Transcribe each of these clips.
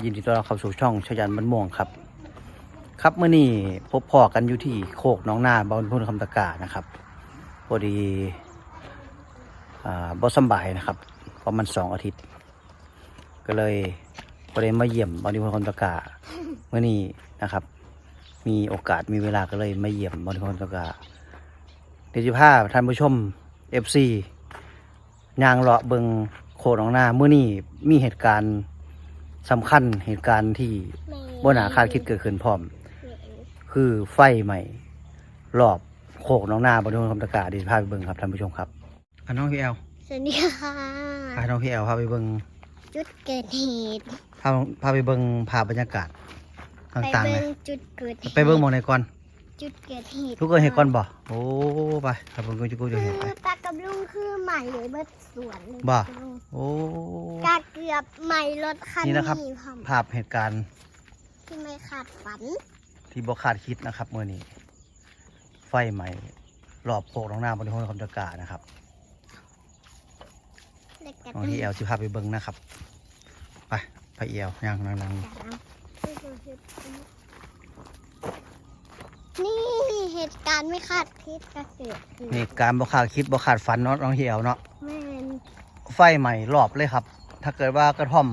ยินดีต้อนรับเข้าสู่ช่องชยันบันม่วงครับ ครับเมื่อนี้พบพ่อกันอยู่ที่โคกน้องนาบ้านพุ่นคำตะกานะครับพอดีอบอสำบายนะครับประมาณสองอาทิตย์ ก็เลยพอดีมาเยี่ยมบ้านพุ่นคำตะกาเมื่อนี้นะครับ มีโอกาสมีเวลาก็เลยมาเยี่ยมบ้านพุ่นคำตะกาเดี๋ยวจะพาท่านผู้ชม FC ยางเลาะเบิงโคกน้องนาเมื่อนี้มีเหตุการณ์ สำคัญเหตุการณ์ที่บนหาคาดคิดเกิดขึ้นพร้อม คือไฟใหม่รอบโคกหน้องนาบนถนนคำตะกาดีพาไปเบิ่งครับท่านผู้ชมครับอะน้องพี่แอลสวัสดีค่ะพาน้องพี่แอลพาไปเบิ่งจุดเกิดเหตุพาพาไปเบิ่งภาพบรรยากาศไปต่างๆเลเบิ่ยงจุดเกิดหตุไปเบิ่งหมองในก่อน จุดเกิดเหตุทุกคนเห็นก่อนบ่โอ้ไปครับผมก็จะกูจะคืเห็นอไปตากับลุงคือใหม่เลยเบิดสวนเลยบ่ลุงโอ้กาเกือบใหม่รถคันนี่นี้นะครับ พร้อมภาพเหตุการณ์ที่ไม่คาดฝันที่บ่คาดคิดนะครับเมื่อนี้ ไฟใหม่รอบโคกหน้องนาบนถนนคำตะกานะครับเด็กกันน้องพี่แอลสิพาไปเบิ่งนะครับ ไปไปแอลยังนั่งนั่ง นี่เหตุการณ์ไม่คาดคิดก็เกิดขึ้นนี่การบ่คาดคิดบ่คาดฝันเนาะน้องพี่แอลเนาะแม่นไฟใหม่รอบเลยครับ ถ้าเกิดว่ากระท่อม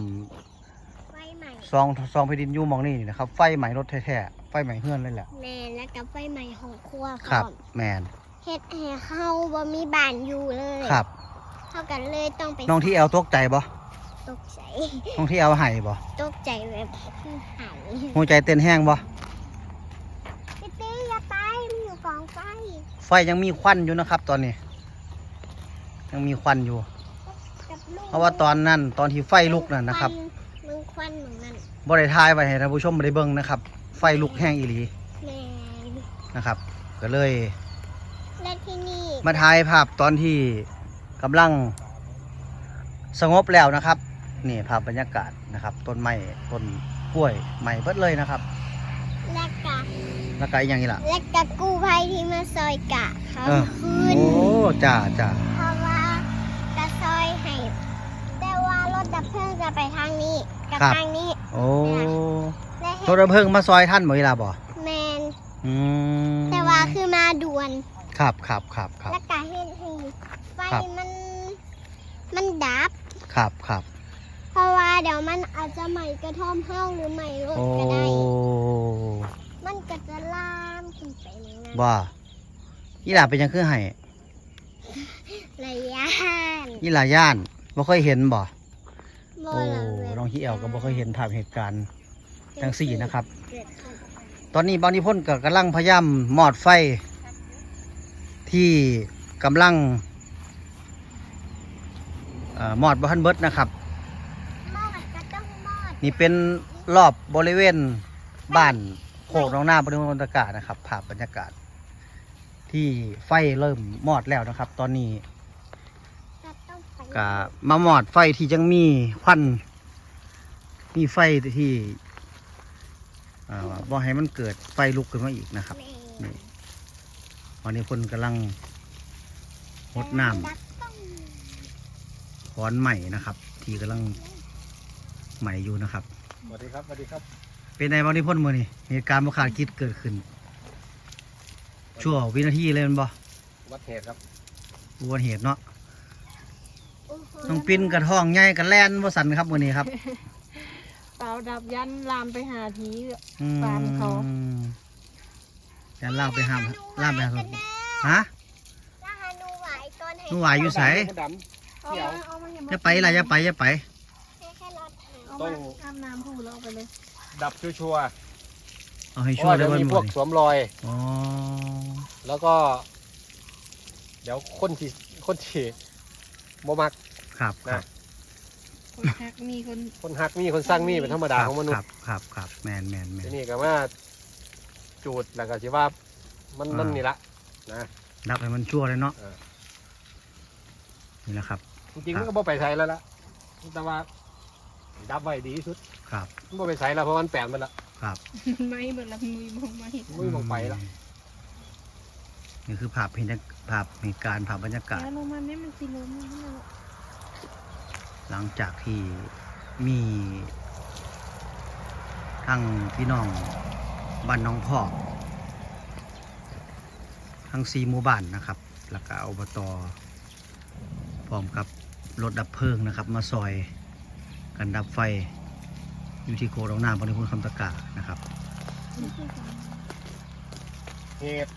ไฟใหม่ซองซองแผ่นดินอยูหมองนี่นะครับ ไฟใหม่รถแท้ๆไฟใหม่เฮือนเลยแหละแม่นแล้วกับไฟใหม่ของครัวพครัร้บอมแมนเฮ็ดให้เฮาบ่มีบ้านอยู่เลยครับเท่ากันเลยต้องไปน้องที่แอลตกใจบ่ตกใจน้องที่แอลไห้บ่ตกใจแบบคือหายหัวใจเต้นแห้งบ่ พี่ตี้อย่าไปมันอยู่กองไฟ ไฟยังมีควันอยู่นะครับ ตอนนี้ ยังมีควันอยู่ เพราะว่าตอนนั้นตอนที่ไฟลุกนั่นนะครับมึงควันเหมือนนั้นบ่ได้ทายไว้ให้ท่านผู้ชมบ่ได้เบิงนะครับ ไฟลุกแห้งอีหลีแม่นะครับ ก็เลย และที่นี่มาถ่ายภาพตอนที่กำลัง สงบแล้วนะครับ นี่ภาพบรรยากาศนะครับ ต้นไม้ต้นกล้วยใหม่เบิดเลยนะครับ และกะ แล้วก็อีกอย่างนี้ล่ะ และกะกู้ภัยที่มาซอยกะเขาเออ คืนโอ้จ้าจ้าเพราะว่ากะซอยให้แต่ว่ารถดับเพลิงจะไปทางนี้กับทางนี้โอ้และรเฮ็ถดดับเพลิงมาซอยท่านบ่อีล่ะบ่แมนอืมแต่ว่าคือมาด่วน ครับครับครับครับ และกะเฮ็ดให้ไฟครับ มันมันดับ ครับครับเพราะว่าเดี๋ยวมันอาจจะไหม้กระท่อมเฮาหรือไหม้รถโอ้ก็ได้ มันก็จะลามขึ้นไปในนั้นบ่อีหล่าเป็นหยังคือให้ระยะอีหล่าย่านบ่เคยเห็นบ่ บ่โอ้ละแบบน้องที่แอลก็บ่เคยเห็นภาพเหตุการณ์จังสี่นะครับ เกิดขึ้นตอนนี้บางนิพนธ์ก็กำลังพยายามมอดไฟ ที่กำลังเอ่อมอดบัทันเบิดนะครับ มอดก็ต้องมอดนี่เป็นรอบบริเวณบ้าน โคกน้องหน้าบริเวณบรรยากาศนะครับภาพบรรยากาศ ที่ไฟเริ่มมอดแล้วนะครับ ตอนนี้ก็มามอดไฟที่ยังมีควันมีไฟที่อ่าบ่ให้มันเกิดไฟลุกขึ้นมาอีกนะครับนี่ตอนนี้คนกำลังรดน้ำขอนใหม่นะครับ ที่กำลังใหม่อยู่นะครับสวัสดีครับสวัสดีครับ เป็นไงบ้างที่พ่นมือนี่เหตุการณ์บ่คาดคิดเกิดขึ้น ชั่ววินาทีเลยแมันบ่วัดเหตุครับอุบัติเหตุเนาะโอ้โหต้องปิ้นกระท้องใหญ่กระแล่นบ่สันครับมือนี้ครับเปล่าดับยันลามไปหาทีอืมตามเขาอย่าล่างไปห้ามล่างไปห้ามฮะแล้วหาหนูไหวก่อนให้หนูไหวอยู่ไสมดดเอาเดี๋ยวมาเอามาเห็นอย่าไปล่ะอย่าไปอย่าไปให้แค่รถหาเอามาอาบน้ำผูแล้วเอาไปเลยำ ดับชัวร์เอาให้ๆเพช่วยราะได้เดี๋ยวเบิ่มีนพมืวอกนี่สวมรอย อ๋อแล้วก็ เดี๋ยวคนที่คนที่บ่มัก ครับครับคนแฮกมีคนคนหักมีคนสร้างมีเป็นธรรมดาของมนุษครัย์บครับครับแมนแมนแมนทีนี้ก็ว่าจูดแล้วก็สิว่ามันอ่ามั มันนี่ละนะดับให้มันชั่วเลยเนาะเออ นี่แหละครับ จริงคๆรับมันก็บ่ไปใช้แล้วล่ะแต่ว่า ดับไว้ดีที่สุดครับ มันบ่ไปใช้แล้วเพราะมันแปลนมันละครับไม่เบิดละมุยมองไม่มุ้ยมองไปละนี่คือภาพเหตุภาพเหตุการณ์ภาพบรรยากาศ แล้วลงมาเนี่ยมันสิลมนี่นะหลังจากที่มีทั้งพี่น้องบ้านหน้องพ่อทั้งสีหมู่บ้านนะครับ แล้วก็อบตพร้อมกับรถดับเพลิงนะครับ มาซอย กันดับไฟอยู่ที่โคกหนองนาบริพูนคำตะกานะครับเหตุ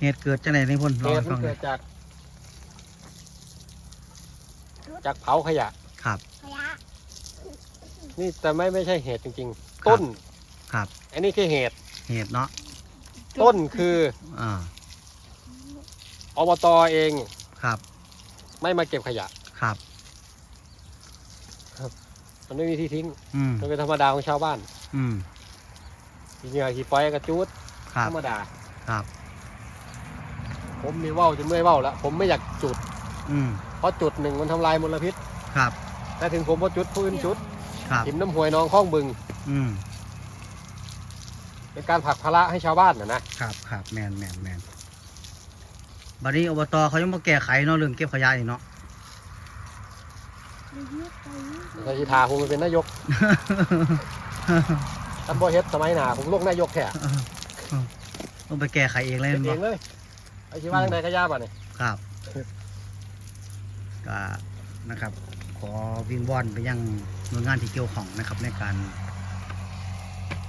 เหตุเกิดจากไหนในพ่นเหร้องตุให้มัฟันงหน่เกิอดยจาก จากเผาขยะ ครับขยะนี่แต่ไม่ไม่ใช่เหตุจริงครับๆต้น ครับ อันนี้คือเหตุ เหตุเนาะต้นคืออ่าอบตเองครับ ไม่มาเก็บขยะ ครับ มันไม่มีที่ทิ้ง อืมมันเป็นธรรมดาของชาวบ้านอืมทีเหงื่อขี่ปล่อยกระจูดครับธรรมดา ครับ ผมมีว่าวจนเมื่อยว่าวแล้วผมไม่อยากจุด อืมเพราะจุดหนึ่งมันทำลายมลพิษ ครับแต่ถึงผมพอจุดผู้อื่นจุดครับหิมน้ำหวยน้องคลองบึง อืมเป็นการผลักภาระให้ชาวบ้านนะนะครับครับแมนแมนแมนบัดนี้อบตเขายังมาแก้ไขเนาะเรื่องเก็บขยะนี่เนาะ แต่ที่ทาผมเป็นนายกท่านบ่เฮ็ดสมัยหนาผมลงนายกแค่ต้องไปแก้ไขเองเลยเฮ็ดแม่นเอบ่งเลยไอ้ชีว่าทางใดก็ยาบ่เนี่ยครับก็นะครับ ขอวิงวอนไปยังหน่วยงานที่เกี่ยวข้องนะครับ ในการ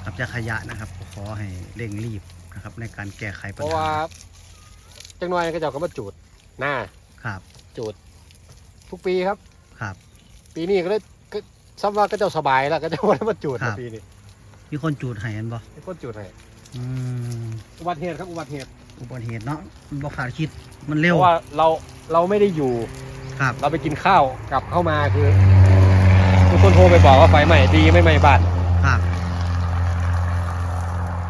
ขับจากขยะนะครับ ขอให้เร่งรีบนะครับ ในการแก้ไขเพปัญราะหาว่าจังหน่อยก็เจ้าก็มาจุดหน้าครับจุดทุกปีครับครับ ปีนี้ก็เลยก็ซ้ำว่าก็เจ้าสบายแล้วก็เจ้าไม่ได้มาจุดครันะบปีนี้มีคนจูดให้กันบ่ให้คนจุดให้อืมอุบัติเหตุครับอุบัติเหตุอุบัติเหตุเนาะมันบ่คาดคิดมันเพเร็วราะว่าเราเราไม่ได้อยู่ ครับ เราไปกินข้าวกลับเข้ามาคือมีคนโทรไปบอกว่าไฟไหม้ดีไม่ไหม้บ้านครับ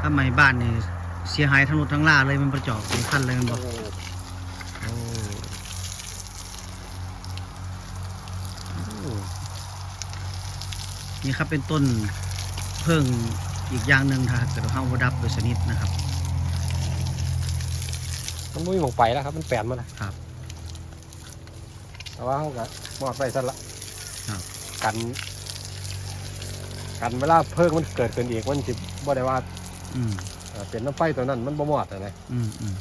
ถ้าไม่บ้านนี่เสียหายทั้งรถทั้งล่าเลยมันประจอบเป็นขั้นเลยมันบอกโนี่ครับเป็นต้นเพิ่งอีกอย่างหนึ่งถ้าเกิดว่าเราดับโดยสนิทนะครับ มันไม่มีหมองไปแล้วครับ มันแปลนมาแล้วครับ แต่ว่าเขาก็มอดไปซะละครับ กัน กันเวลาเพิ่งมันเกิดขึ้นอีกมันสิบ่ได้ว่าอืมเอ่อเป็นน้ำไฟตัวนั้นมันบ่มอดอะนะอืมอืม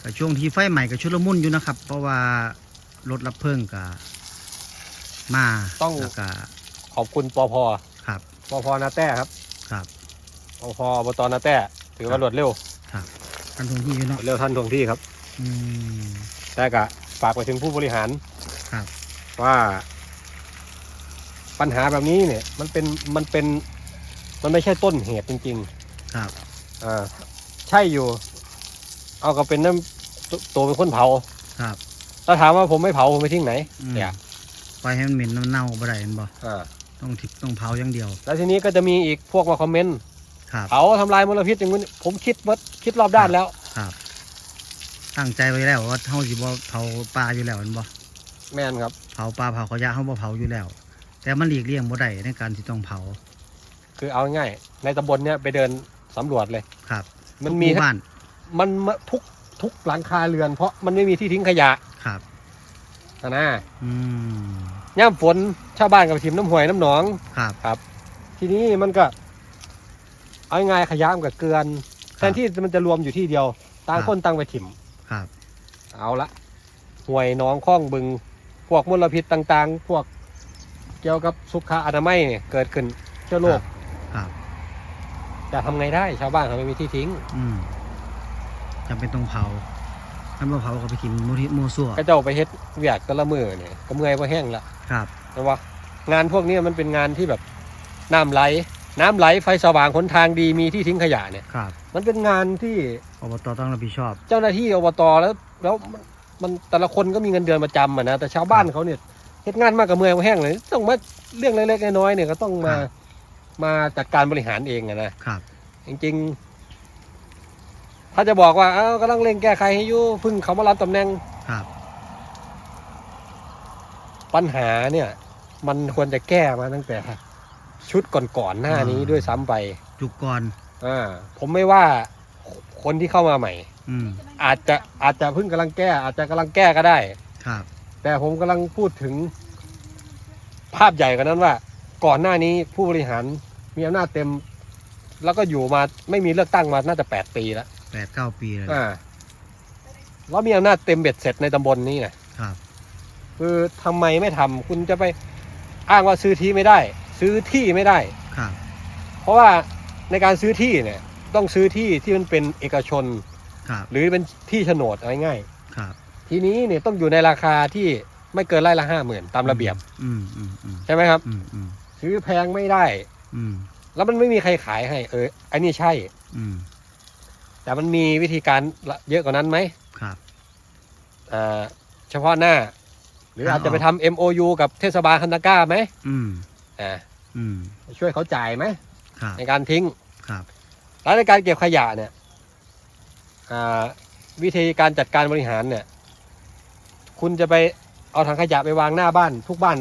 แต่ช่วงที่ไฟใหม่กับชุดละมุนอยู่นะครับ เพราะว่า รถรับเพลิงกับมาแล้วก็ขอบคุณปพครับปพนาแต้ครับครับปพอบตนาแต้ ถือว่ารวดเร็วครับทันทงที่อยู่เนาะรวดเร็วทันท่วงที่ครับ อืมแต่ก็ฝากไปถึงผู้บริหาร ครับ ว่า ปัญหาแบบนี้เนี่ย มันเป็นมันเป็น มันไม่ใช่ต้นเหตุจริง ครับๆ อ่า ใช่อยู่ เอาก็เป็นน้ำตตัวเป็นคนเผา ครับ ถ้าถามว่าผมไม่เผาผมไปทิ้งไหนอืม เนี่ยปล่อยให้มันเหม็นมันเน่าบ่ได้แม่นบ่อ่าต้องทิพต้องเผาอย่างเดียวแล้วทีนี้ก็จะมีอีกพวกมาคอมเมนต์ครับ เผาทำลายมลพิษอย่างนี้นผมคิดว่าคิดรอบด้านแล้ว ครับ ตั้งใจไว้แล้วว่าเฮาสิบ่เผาปลาอยู่แล้วแม่นบ่แม่นครับ เผาปลาเผาขยะเฮาบ่เผาอยู่แล้ว แต่มันหลีกเลี่ยงบ่ได้ในการที่ต้องเผาคือเอาง่ายๆในตำบลเนี้ยไปเดินสำรวจเลย ครับมันทุกมีหบ้านมันมาทุก ทุกหลังคาเรือน เพราะมันไม่มีที่ทิ้งขยะครับนะนะอืมย่ำฝนชาวบ้านกับทิมน้ำห้วยน้ำหนองครับทีนี้มันก็ เอาง่ายๆขยะมันก็เกลือนครับแทนที่มันจะรวมอยู่ที่เดียวต่างครับคนต่างไปถิ่มครับ เอาละห่วยหน้องคลองบึง พวกมลพิษต่าง ๆ พวกเกี่ยวกับสุขอนามัยเนี่ยเกิดขึ้นเชื้อโรคครับจะทำไงได้ ชาวบ้านเขาไม่มีที่ทิ้ง อืม จำเป็นต้องเผาถ้าบ่เผาก็ไปกินมูทิมูซั่วก็เจ้าไปเฮ็ดเวียกแต่ละมือเนี่ยก็เมื่อยเพราะแห้งละครับนะว่างานพวกนี้มันเป็นงานที่แบบน้ำไหล น้ำไหลไฟสว่างหนทางดีมีที่ทิ้งขยะเนี่ยครับ มันเป็นงานที่อบตต้องรับผิดชอบ เจ้าหน้าที่อบตแล้ว แล้วมันมันแต่ละคนก็มีเงินเดือนประจำอะนะแต่ชาวบ้านเขาเนี่ยเฮ็ดงานมากกับเมื่อยเพราะแห้งเลยต้องมาเรื่องเล็กๆน้อยๆเนี่ยก็ต้องมาครับมาจัดการบริหารเองอะนะครับ จริงๆ ถ้าจะบอกว่าเอ้ากำลังเร่งแก้ไขให้อยู่เพึ่งเขามารับตำแหน่งครับ ปัญหาเนี่ย มันควรจะแก้มาตั้งแต่ ชุดก่อนๆหน้านี้อ่า ด้วยซ้ำไปจุกก่อนอ่าผมไม่ว่าคนที่เข้ามาใหม่ อืมอาจจะอาจจะเพิ่งกำลังแก้ อาจจะกำลังแก้ก็ได้ ครับ แต่ผมกำลังพูดถึงภาพใหญ่กว่านั้นว่า ก่อนหน้านี้ผู้บริหารมีอำนาจเต็ม แล้วก็อยู่มาไม่มีเลือกตั้งมาน่าจะแปดปีแล้ว แปดเก้าปีเลยอ่าแล้วมีอำนาจเต็มเบ็ดเสร็จในตำบลนี้นะครับ คือทำไมไม่ทำคุณจะไปอ้างว่าซื้อที่ไม่ได้ ซื้อที่ไม่ได้ ครับ เพราะว่าในการซื้อที่เนี่ย ต้องซื้อที่ที่มันเป็นเอกชน ครับ หรือเป็นที่โฉนดเอาง่ายครับๆทีนี้เนี่ยต้องอยู่ในราคาที่ไม่เกินไร่ละห้าหมื่นตามระเบียบอืมอืมอืมใช่ไหมครับ อืมอืมซื้อแพงไม่ได้ อืมแล้วมันไม่มีใครขายให้ เอออันนี้ใช่ อืม แต่มันมีวิธีการเยอะกว่านั้นไหมครับ อ่า เฉพาะหน้า หรืออาจจะไปทำ MOU กับเทศบาลคันตะกร้าไหมอืมอ่าอืม ช่วยเขาจ่ายไหมครับในการทิ้งครับแล้วในการเก็บขยะเนี่ยอ่าวิธีการจัดการบริหารเนี่ย คุณจะไปเอาถังขยะไปวางหน้าบ้าน ทุกบ้าน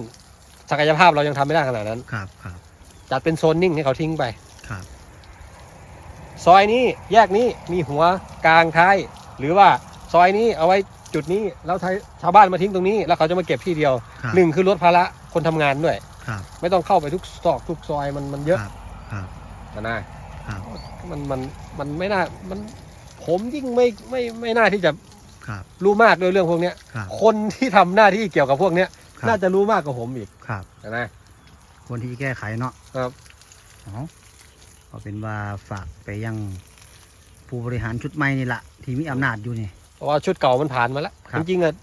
ศักยภาพเรายังทำไม่ได้ขนาดนั้นครับครับจัดเป็นโซนนิ่งให้เขาทิ้งไปครับ ซอยนี้แยกนี้มีหัวกลางท้าย หรือว่าซอยนี้เอาไว้จุดนี้แล้วชาวบ้านมาทิ้งตรงนี้ แล้วเขาจะมาเก็บที่เดียวครับ หนึ่งคือลดภาระคนทำงานด้วย ครับ ไม่ต้องเข้าไปทุกซอกทุกซอยมันมันเยอะครับครับนะนะครับ มันมันมันไม่น่ามันผมยิ่งไม่ไม่ไม่น่าที่จะครับ รู้มากด้วยเรื่องพวกเนี้ย ครับ คนที่ทำหน้าที่เกี่ยวกับพวกเนี้ยครับ น่าจะรู้มากกว่าผมอีกครับ นะคนที่แก้ไขเนาะครับ เอา เอาเป็นว่าฝากไปยังผู้บริหารชุดใหม่นี่แหละที่มีอำนาจอยู่นี่ เพราะว่าชุดเก่ามันผ่านมาแล้วครัจบริงๆอะ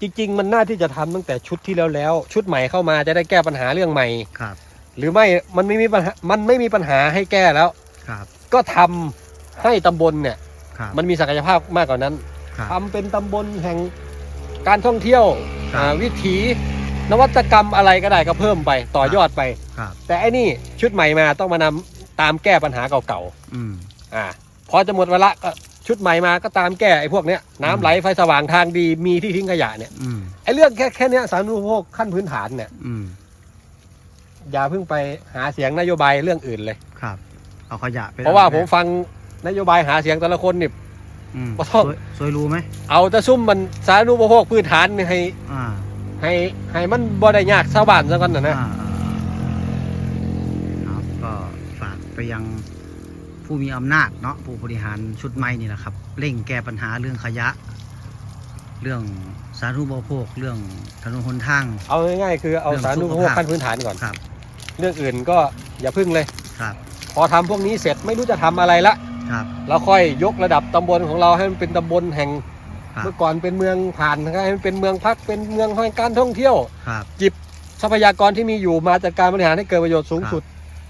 จริง ๆ มันน่าที่จะทำตั้งแต่ชุดที่แล้วแล้วชุดใหม่เข้ามาจะได้แก้ปัญหาเรื่องใหม่ ครับหรือไม่มันไม่มีปัญหามันไม่มีปัญหาให้แก้แล้ว ครับก็ทำให้ตำบลเนี่ย ครับมันมีศักยภาพมากกว่านั้นครับทำเป็นตำบลแห่งการท่องเที่ยวครับ อ่าวิถี นวัตกรรมอะไรก็ได้ก็เพิ่มไปต่อยอดไป ครับแต่ไอ้นี่ชุดใหม่มาต้องมานำ ตามแก้ปัญหาเก่าอืม ๆอ่าพอจะหมดเวลาก็ชุดใหม่มาก็ตามแก้ไอ้พวกเนี้ยน้ำไหลไฟสว่างทางดีมีที่ทิ้งขยะเนี่ยอืม ไอ้เรื่องแค่แค่เนี้ยสาธารณูปโภคขั้นพื้นฐานเนี่ยอืม อย่าเพิ่งไปหาเสียงนโยบายเรื่องอื่นเลย ครับ เอาขยะไปเพราะว่าผมฟังนโยบายหาเสียงแต่ละคนนี่ อืมบ่ต้องสวยสวยรู้ไหมเอาแต่ซุ่มมันสาธารณูปโภคพื้นฐานนี่ให้อ่าให้ให้มันบ่ได้ยากชาวบ้านซะก่อนนะนะอ่าอ่าครับก็ฝาก ไปยังผู้มีอำนาจเนาะผู้บริหารชุดใหม่นี่แหละครับเร่งแก้ปัญหาเรื่องขยะ เรื่องสาธารณูปโภคเรื่องถนนหนทาง เอาง่ายๆคือเอาเรื่องสาธารณูปโภคสุขภาพขั้นพื้นฐานก่อนครับ เรื่องอื่นก็อย่าพึ่งเลยครับ พอทำพวกนี้เสร็จไม่รู้จะทำอะไรละครับเราค่อยยกระดับตำบลของเราให้มันเป็นตำบลแห่งครับเมื่อก่อนเป็นเมืองผ่านนะครับให้มันเป็นเมืองพักเป็นเมืองแห่งการท่องเที่ยวครับทรัพยากรที่มีอยู่มาจัดการบริหารให้เกิดประโยชน์สูงสุด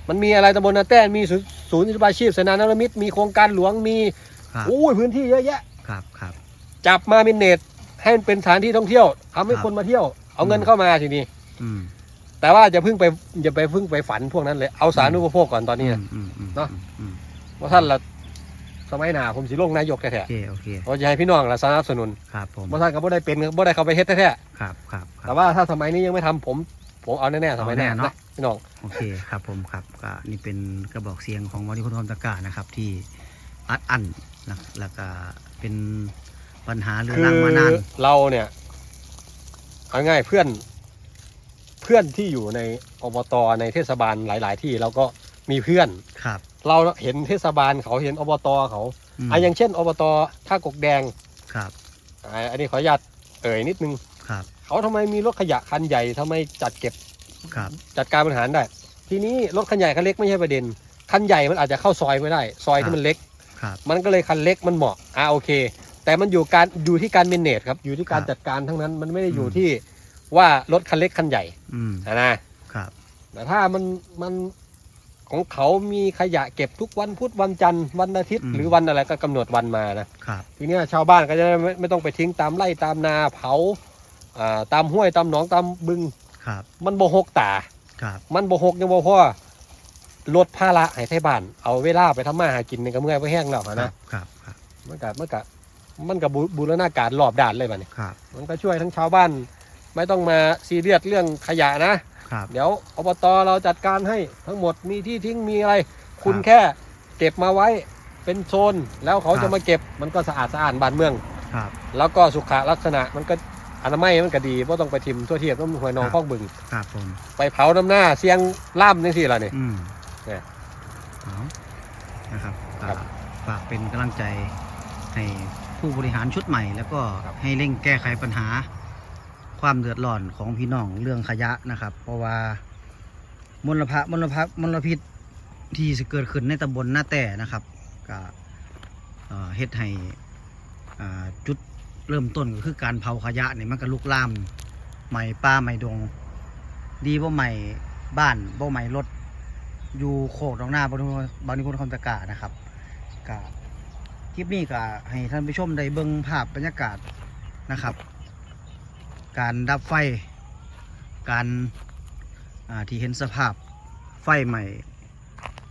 มันมีอะไรตำบลนาแต้นมีศูนย์ศูนย์อาชีพสนานนมิตรมีโครงการหลวงมีครับอู้ยพื้นที่เยอะแยะ ครับครับจับมามินเนตให้มันเป็นสถานที่ท่องเที่ยวทำให้ครับคนมาเที่ยว เอาเงินเข้ามาทีนี้อืมแต่ว่าอย่าเพิ่งไปอย่าไปเพิ่งไปฝันพวกนั้นเลยเอาสาธารณูปโภคก่อนตอนนี้นะ อืมอืมเนาะอืมเพราะท่านละสมัยหน้าผมสิลงนายกแท้โอเคโอเคๆเราจะให้พี่น้องละสนับสนุนครับผมเพราะท่านก็บ่ได้เป็นบ่ได้เข้าไปเฮ็ดแท้ครับครับคๆรับแต่ว่าถ้าสมัยนี้ยังไม่ทำผม ผมเอาแน่ๆสมัยหน้าเอาแน่เนาะนะ พี่น้อง โอเคครับผมครับก็นี่เป็นกระบอกเสียงของวันนี้คุณทอมตะกร้านะครับ ที่อัดอั้นนะแล้วก็เป็นปัญหาเรื้อคืรังมานาน เราเนี่ยเอาง่ายเพื่อน เพื่อนที่อยู่ในอบตในเทศบาลหลาย ๆ ที่เราก็มีเพื่อนครับ เราเห็นเทศบาลเขาเห็นอบตเขามอะอย่างเช่น อบตท่ากกแดงครับอะอันนี้ขออนุญาตเอ่ยนิดนึง ครับ เขาทำไมมีรถขยะคันใหญ่ทำไมจัดเก็บ ครับ จัดการบริหารได้ ทีนี้รถคันใหญ่คันเล็กไม่ใช่ประเด็น คันใหญ่มันอาจจะเข้าซอยไม่ได้ ซอยที่มันเล็กครับมันก็เลยคันเล็กมันเหมาะ อ่าโอเค แต่มันอยู่การอยู่ที่การเมนเนจครับ อยู่ที่การครับจัดการทั้งนั้น มันไม่ได้อยู่อืมที่ว่ารถคันเล็กคันใหญ่อืมนะนะครับ แต่ถ้ามันมันของเขามีขยะเก็บทุกวันพุธวันจันทร์วันอาทิตย์ หรือวันอะไรก็กำหนดวันมานะครับทีเนี้ยชาวบ้านก็จะได้ไม่ไม่ต้องไปทิ้งตามไร่ตามนาเผาอ่าตามห้วยตามหนองตามบึง ครับ มันโบหกตา ครับ มันบหกยังบ่พอลดภาระให้ไทบ้าน เอาเวลาไปทำมาหากินในกระเมื่อยไปแห้งแล้วครันะบครับ ครับ มันก็มันก็มันก็บูบูรณาการรอบด้านเลยบัดนี้ครับ มันก็ช่วยทั้งชาวบ้าน ไม่ต้องมาซีเรียสเรื่องขยะนะ ครับ เดี๋ยวอบตเราจัดการให้ทั้งหมดมีที่ทิ้งมีอะไร คุณครับแค่เก็บมาไว้เป็นโซนแล้วเขาครัจะบมาเก็บมันก็สะอาดสะอาดบ้านเมือง ครับ แล้วก็สุขลักษณะมันก็ อนามัยมันก็ดีเพราะต้องไปทิมทั่วเทียบน้ำหวยนองครับข้องบึง ครับผมไปเผาน้ำหน้าเสียงล่ามนี่สิล่ะนี่อืมเนี่ยเอานะครับก็ครับฝากเป็นกำลังใจให้ผู้บริหารชุดใหม่ แล้วก็ครับ ให้เร่งแก้ไขปัญหา ความเดือดร้อนของพี่น้องเรื่องขยะนะครับ เพราะว่ามลภะมลภะมลพิษที่จะเกิดขึ้นในตำบลหน้าแต่นะครับก็เอ่อเฮ็ดให้อ่าจุด เริ่มต้นก็คือการเผาขยะเนี่ยมันก็ลุกลามไหม้ป่าไหม้ดง ดีว่าใหม่บ้านบ่ใหม่รถอยู่โคกตรงหน้าบริบริคุณคำตะกานะครับกาคลิปนี้ก็ให้ท่านผู้ชมได้เบิ่งภาพบรรยากาศนะครับ การดับไฟ การที่เห็นสภาพไฟใหม่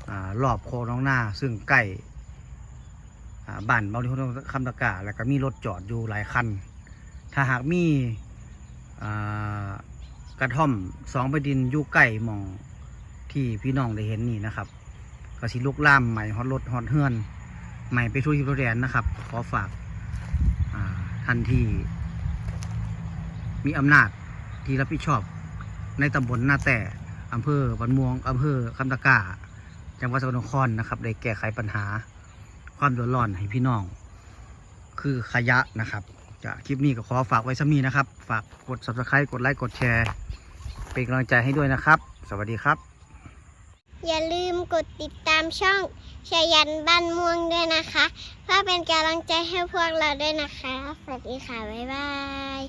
อรอบโคกน้องหน้า ซึ่งใกล้ บ้านบริคุณคำตะกาแล้วก็มีรถจอดอยู่หลายคัน ถ้าหากมีกระท่อมสองใบดินอยู่ใกล้มองที่พี่น้องได้เห็นนี่นะครับก็สิลุกล่ามใหม่ฮอตรถฮอตเฮือนใหม่ไปทั่วทิพย์ทั่วแดนนะครับ ขอฝากท่านที่มีอำนาจที่รับผิดชอบในตำบลนาแต่อำเภอบันม่วงอำเภอคำตะกาจังหวัดสกลนครนะครับ ได้แก้ไขปัญหา ความเดือดร้อนให้พี่น้อง คือขยะนะครับจะคลิปนี้ก็ขอฝากไว้สักนี้นะครับ ฝากกด subscribe กดไลค์กดแชร์ เป็นกำลังใจให้ด้วยนะครับ สวัสดีครับ อย่าลืมกดติดตามช่องชยันบ้านม่วงด้วยนะคะเพื่อเป็นกำลังใจให้พวกเราด้วยนะคะ สวัสดีค่ะ บ๊ายบาย